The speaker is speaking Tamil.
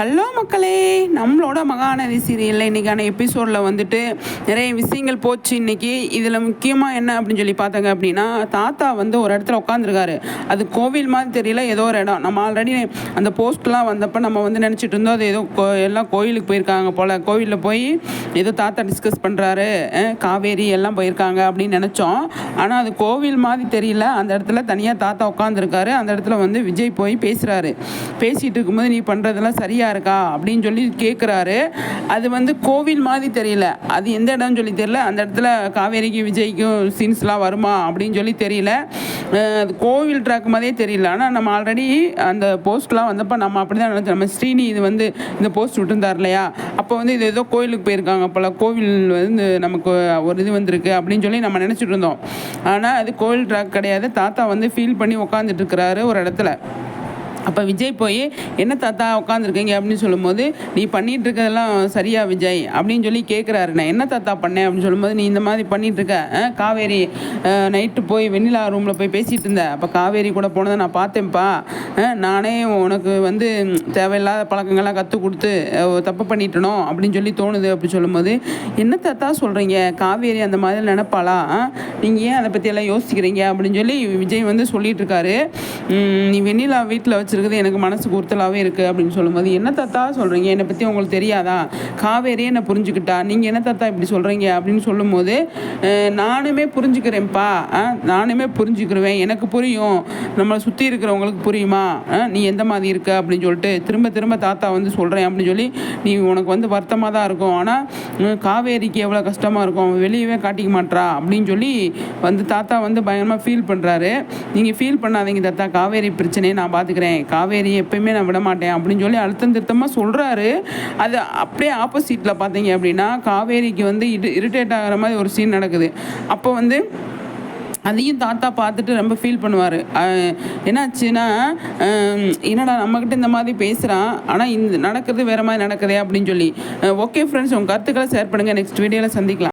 ஹலோ மக்களே நம்மளோட மகாநதி சீரியலில் இன்றைக்கான எபிசோடில் வந்துட்டு நிறைய விஷயங்கள் போச்சு இன்றைக்கி இதில் முக்கியமாக என்ன அப்படின்னு சொல்லி பார்த்தாங்க அப்படின்னா தாத்தா வந்து ஒரு இடத்துல உட்காந்துருக்காரு அது கோவில் மாதிரி தெரியல ஏதோ ஒரு இடம். நம்ம ஆல்ரெடி அந்த போஸ்ட்லாம் வந்தப்போ நம்ம வந்து நினச்சிட்டு இருந்தோம் அது ஏதோ கோ எல்லாம் கோயிலுக்கு போயிருக்காங்க போல். கோவிலில் போய் ஏதோ தாத்தா டிஸ்கஸ் பண்ணுறாரு காவேரி எல்லாம் போயிருக்காங்க அப்படின்னு நினச்சோம். ஆனால் அது கோவில் மாதிரி தெரியல. அந்த இடத்துல தனியாக தாத்தா உட்காந்துருக்காரு அந்த இடத்துல வந்து விஜய் போய் பேசுகிறாரு பேசிகிட்டு இருக்கும்போது நீ பண்ணுறதெல்லாம் சரியாக இருக்கா அப்படின்னு சொல்லி கேட்குறாரு அது வந்து கோவில் மாதிரி தெரியல. அது எந்த இடம்னு சொல்லி தெரியல. அந்த இடத்துல காவேரிக்கும் விஜய்க்கும் சீன்ஸ்லாம் வருமா அப்படின்னு சொல்லி தெரியல. அது கோவில் ட்ராக் மாதிரியே தெரியல. ஆனால் நம்ம ஆல்ரெடி அந்த போஸ்ட்லாம் வந்தப்போ நம்ம அப்படி தான் நினச்சோம். நம்ம ஸ்ரீனி இது வந்து இந்த போஸ்ட் விட்டுருந்தார் இல்லையா? அப்போ வந்து இது ஏதோ கோயிலுக்கு போயிருக்காங்க போல். கோவில் வந்து நமக்கு ஒரு இது வந்திருக்கு அப்படின்னு சொல்லி நம்ம நினச்சிட்டு இருந்தோம். ஆனால் அது கோவில் ட்ராக் கிடையாது. தாத்தா வந்து ஃபீல் பண்ணி உட்காந்துட்டு இருக்கிறாரு ஒரு இடத்துல. அப்போ விஜய் போய் என்ன தாத்தா உட்காந்துருக்கீங்க அப்படின்னு சொல்லும்போது நீ பண்ணிட்டு இருக்கதெல்லாம் சரியா விஜய் அப்படின்னு சொல்லி கேட்குறாரு நான் என்ன தாத்தா பண்ணேன்? அப்படின்னு சொல்லும்போது நீ இந்த மாதிரி பண்ணிட்டு இருக்க காவேரி நைட்டு போய் வெண்ணிலா ரூமில் போய் பேசிகிட்டு இருந்தேன் அப்போ காவேரி கூட போனதை நான் பார்த்தேன்ப்பா. நானே உனக்கு வந்து தேவையில்லாத பழக்கங்கள்லாம் கற்றுக் கொடுத்து தப்பு பண்ணிட்டனோ? அப்படின்னு சொல்லி தோணுது. அப்படின்னு சொல்லும்போது என்ன தாத்தா சொல்கிறீங்க காவேரி அந்த மாதிரி நினைப்பாளா? நீங்கள் ஏன் அதை பற்றியெல்லாம் யோசிக்கிறீங்க? அப்படின்னு சொல்லி விஜய் வந்து சொல்லிட்டு இருக்காரு. நீ வெண்ணிலா வீட்டில் வச்சு வச்சிருக்கிறது எனக்கு மனசுக்கு உறுத்தலாகவே இருக்குது அப்படின்னு சொல்லும்போது என்ன தாத்தா சொல்கிறீங்க என்னை பற்றி உங்களுக்கு தெரியாதா? காவேரியே என்னை புரிஞ்சுக்கிட்டா. நீங்கள் என்ன தாத்தா இப்படி சொல்கிறீங்க அப்படின்னு சொல்லும்போது நானுமே புரிஞ்சுக்கிறேன்ப்பா. நானுமே புரிஞ்சுக்கிருவேன். எனக்கு புரியும். நம்மளை சுற்றி இருக்கிறவங்களுக்கு புரியுமா? நீ எந்த மாதிரி இருக்க? அப்படின்னு சொல்லிட்டு திரும்ப திரும்ப தாத்தா வந்து சொல்கிறேன் அப்படின்னு சொல்லி நீ உனக்கு வந்து வருத்தமாக தான் இருக்கும். ஆனால் காவேரிக்கு எவ்வளோ கஷ்டமாக இருக்கும்? அவன் வெளியவே காட்டிக்க மாட்றா. அப்படின்னு சொல்லி வந்து தாத்தா வந்து பயங்கரமாக ஃபீல் பண்ணுறாரு நீங்கள் ஃபீல் பண்ணாதீங்க தாத்தா. காவேரி பிரச்சனையை நான் பார்த்துக்கிறேன் காவேரி எப்பயுமே நான் விட மாட்டேன் அப்படின்னு சொல்லி அழுத்தம் திருத்தமாக சொல்கிறாரு அது அப்படியே ஆப்போசிட்டில் பார்த்தீங்க அப்படின்னா காவேரிக்கு வந்து இரு இரிட்டேட் ஆகிற மாதிரி ஒரு சீன் நடக்குது. அப்போ வந்து அதையும் தாத்தா பார்த்துட்டு ரொம்ப ஃபீல் பண்ணுவார். என்னாச்சுன்னா என்னடா நம்மக்கிட்ட இந்த மாதிரி பேசுகிறான் ஆனால் இந்த நடக்கிறது வேறு மாதிரி நடக்குதே அப்படின்னு சொல்லி. ஓகே ஃப்ரெண்ட்ஸ் உங்கள் கருத்துக்களை ஷேர் பண்ணுங்கள் நெக்ஸ்ட் வீடியோவில் சந்திக்கலாம்.